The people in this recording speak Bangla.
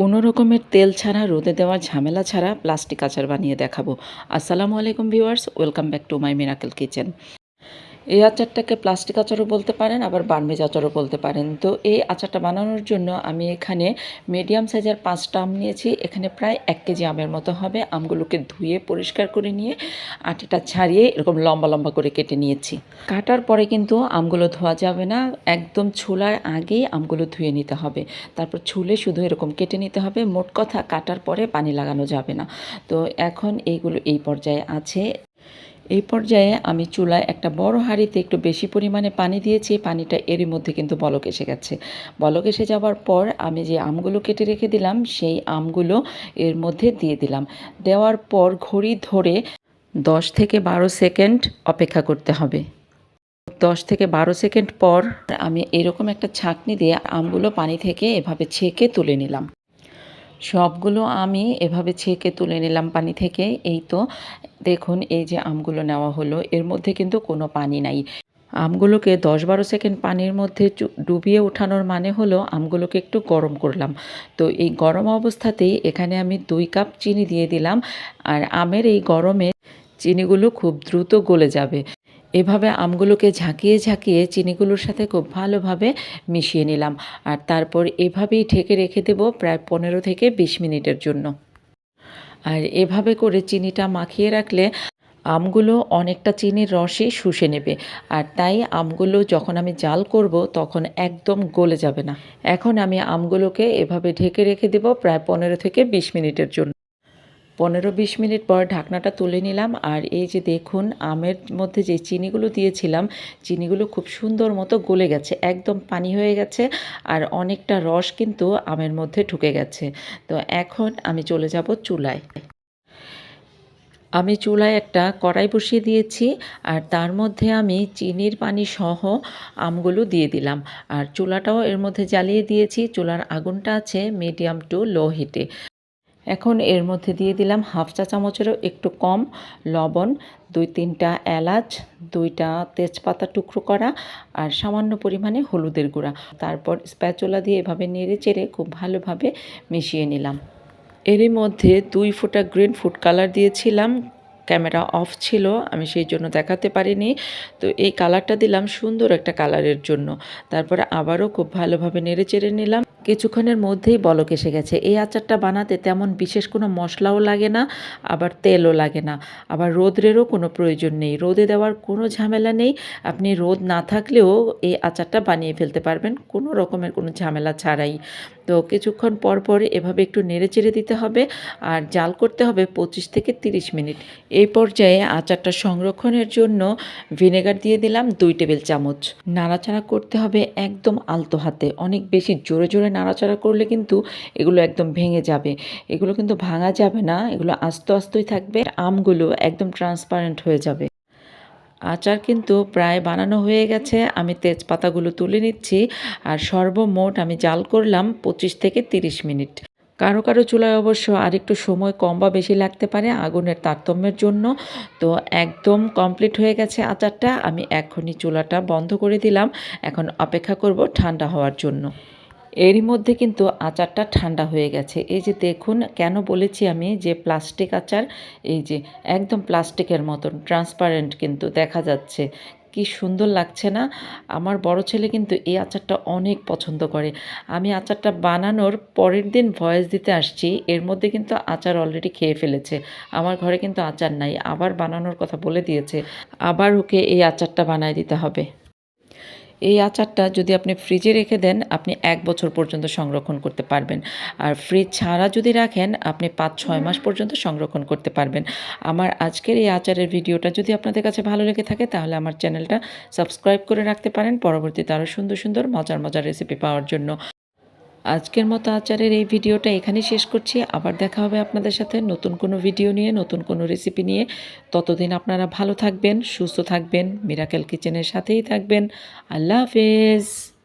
কোনো রকমের তেল ছাড়া, রোদে দেওয়া ঝামেলা ছাড়া প্লাস্টিক আচার বানিয়ে দেখাবো। আসসালামু আলাইকুম viewers, welcome back to my miracle kitchen. এই আচারটাকে প্লাস্টিক আচারও বলতে পারেন, আবার বার্মিজ আচারও বলতে পারেন। তো এই আচারটা বানানোর জন্য আমি এখানে মিডিয়াম সাইজের পাঁচটা আম নিয়েছি। এখানে প্রায় এক কেজি আমের মতো হবে। আমগুলোকে ধুয়ে পরিষ্কার করে নিয়ে আটিটা ছাড়িয়ে এরকম লম্বা লম্বা করে কেটে নিয়েছি। কাটার পরে কিন্তু আমগুলো ধোয়া যাবে না। একদম ছোলার আগেই আমগুলো ধুয়ে নিতে হবে। তারপর ছুলে শুধু এরকম কেটে নিতে হবে। মোট কথা কাটার পরে পানি লাগানো যাবে না। তো এখন এইগুলো এই পর্যায়ে আছে। এই পর্যায়ে আমি চুলায় একটা বড় হাঁড়িতে একটু বেশি পরিমাণে পানি দিয়েছি। পানিটা এরই মধ্যে কিন্তু বলক এসে গেছে। বলক এসে যাওয়ার পর আমি যে আমগুলো কেটে রেখে দিলাম, সেই আমগুলো এর মধ্যে দিয়ে দিলাম। দেওয়ার পর ঘড়ি ধরে দশ থেকে বারো সেকেন্ড অপেক্ষা করতে হবে। দশ থেকে বারো সেকেন্ড পর আমি এরকম একটা ছাঁকনি দিয়ে আমগুলো পানি থেকে এভাবে ছেঁকে তুলে নিলাম। সবগুলো আমি এভাবে ছেঁকে তুলে নিলাম পানি থেকে। এই তো, দেখুন, এই যে আমগুলো নেওয়া হলো, এর মধ্যে কিন্তু কোনো পানি নাই। আমগুলোকে দশ বারো সেকেন্ড পানির মধ্যে ডুবিয়ে ওঠানোর মানে হলো আমগুলোকে একটু গরম করলাম। তো এই গরম অবস্থাতেই এখানে আমি দুই কাপ চিনি দিয়ে দিলাম, আর আমের এই গরমে চিনিগুলো খুব দ্রুত গলে যাবে। এভাবে আমগুলোকে ঝাঁকিয়ে ঝাঁকিয়ে চিনিগুলোর সাথে খুব ভালোভাবে মিশিয়ে নিলাম। আর তারপর এভাবেই ঢেকে রেখে দেবো প্রায় পনেরো থেকে বিশ মিনিটের জন্য। আর এভাবে করে চিনিটা মাখিয়ে রাখলে আমগুলো অনেকটা চিনির রসে শুষে নেবে। আর তাই আমগুলো যখন আমি জাল করব তখন একদম গলে যাবে না। এখন আমি আমগুলোকে এভাবে ঢেকে রেখে দেব প্রায় পনেরো থেকে বিশ মিনিটের জন্য। পনেরো বিশ মিনিট পর ঢাকনাটা তুলে নিলাম আর এই যে দেখুন, আমের মধ্যে যে চিনিগুলো দিয়েছিলাম, চিনিগুলো খুব সুন্দর মতো গলে গেছে, একদম পানি হয়ে গেছে আর অনেকটা রস কিন্তু আমের মধ্যে ঢুকে গেছে। তো এখন আমি চলে যাব চুলায়। আমি চুলায় একটা কড়াই বসিয়ে দিয়েছি আর তার মধ্যে আমি চিনির পানি সহ আমগুলো দিয়ে দিলাম। আর চুলাটাও এর মধ্যে জ্বালিয়ে দিয়েছি, চুলার আগুনটা আছে মিডিয়াম টু লো হিটে। এখন এর মধ্যে দিয়ে দিলাম হাফ চা চামচেরও একটু কম লবণ, দুই তিনটা এলাচ, দুইটা তেজপাতা টুকরো করা আর সামান্য পরিমাণে হলুদের গুঁড়া। তারপর স্প্যাচোলা দিয়ে এভাবে নেড়ে চেড়ে খুব ভালোভাবে মিশিয়ে নিলাম। এরই মধ্যে দুই ফোঁটা গ্রিন ফুড কালার দিয়েছিলাম। ক্যামেরা অফ ছিল, আমি সেই জন্য দেখাতে পারিনি। তো এই কালারটা দিলাম সুন্দর একটা কালারের জন্য। তারপরে আবারও খুব ভালোভাবে নেড়ে চেড়ে নিলাম। কিছুক্ষণের মধ্যেই বলক এসে গেছে। এই আচারটা বানাতে তেমন বিশেষ কোনো মশলাও লাগে না, আবার তেলও লাগে না। আবার রোদ্রেরও কোনো প্রয়োজন নেই। রোদে দেওয়ার কোনো ঝামেলা নেই। আপনি রোদ না থাকলেও এই আচারটা বানিয়ে ফেলতে পারবেন। কোনো রকমের কোনো ঝামেলা ছাড়াই। তো কিছুক্ষণ পর পর এভাবে একটু নেড়ে চেড়ে দিতে হবে আর জাল করতে হবে পঁচিশ থেকে তিরিশ মিনিট। এই পর্যায়ে আচারটা সংরক্ষণের জন্য ভিনেগার দিয়ে দিলাম দুই টেবিল চামচ। নাড়াচাড়া করতে হবে একদম আলতো হাতে। অনেক বেশি জোরে জোরে নাড়াচাড়া করলে কিন্তু এগুলো একদম ভেঙে যাবে। এগুলো কিন্তু ভাঙা যাবে না, এগুলো আস্তে আস্তেই থাকবে আমগুলো একদম ট্রান্সপারেন্ট হয়ে যাবে। আচার কিন্তু প্রায় বানানো হয়ে গেছে, আমি তেজপাতাগুলো তুলে নিচ্ছি, আর সর্বমোট আমি জাল করলাম পঁচিশ থেকে তিরিশ মিনিট। কারও কারও চুলায় অবশ্য আরেকটু সময় কম বা বেশি লাগতে পারে আগুনের তারতম্যের জন্য। তো একদম কমপ্লিট হয়ে গেছে আচারটা, আমি এখনই চুলাটা বন্ধ করে দিলাম। এখন অপেক্ষা করব ঠান্ডা হওয়ার জন্য। এরই মধ্যে কিন্তু আচারটা ঠান্ডা হয়ে গেছে। এই যে দেখুন, কেন বলেছি আমি যে প্লাস্টিক আচার, এই যে একদম প্লাস্টিকের মতন ট্রান্সপারেন্ট কিন্তু দেখা যাচ্ছে। কি সুন্দর লাগছে না? আমার বড় ছেলে কিন্তু এই আচারটা অনেক পছন্দ করে। আমি আচারটা বানানোর পরের দিন ভয়েস দিতে আসছি, এর মধ্যে কিন্তু আচার অলরেডি খেয়ে ফেলেছে। আমার ঘরে কিন্তু আচার নাই, আবার বানানোর কথা বলে দিয়েছে। আবার ওকে এই আচারটা বানায় দিতে হবে। এই আচারটা যদি আপনি ফ্রিজে রেখে দেন, আপনি এক বছর পর্যন্ত সংরক্ষণ করতে পারবেন। আর ফ্রিজ ছাড়া যদি রাখেন, আপনি পাঁচ ছয় মাস পর্যন্ত সংরক্ষণ করতে পারবেন। আমার আজকের এই আচারের ভিডিওটা যদি আপনাদের কাছে ভালো লেগে থাকে, তাহলে আমার চ্যানেলটা সাবস্ক্রাইব করে রাখতে পারেন। পরবর্তীতে আরও সুন্দর সুন্দর, মজার মজার রেসিপি পাওয়ার জন্য। আজকের মতো আচারের এই ভিডিওটা এখানেই শেষ করছি। আবার দেখা হবে আপনাদের সাথে নতুন কোনো ভিডিও নিয়ে, নতুন কোনো রেসিপি নিয়ে। ততদিন আপনারা ভালো থাকবেন, সুস্থ থাকবেন মিরাকেল কিচেনের সাথেই থাকবেন। আল্লাহ হাফেজ।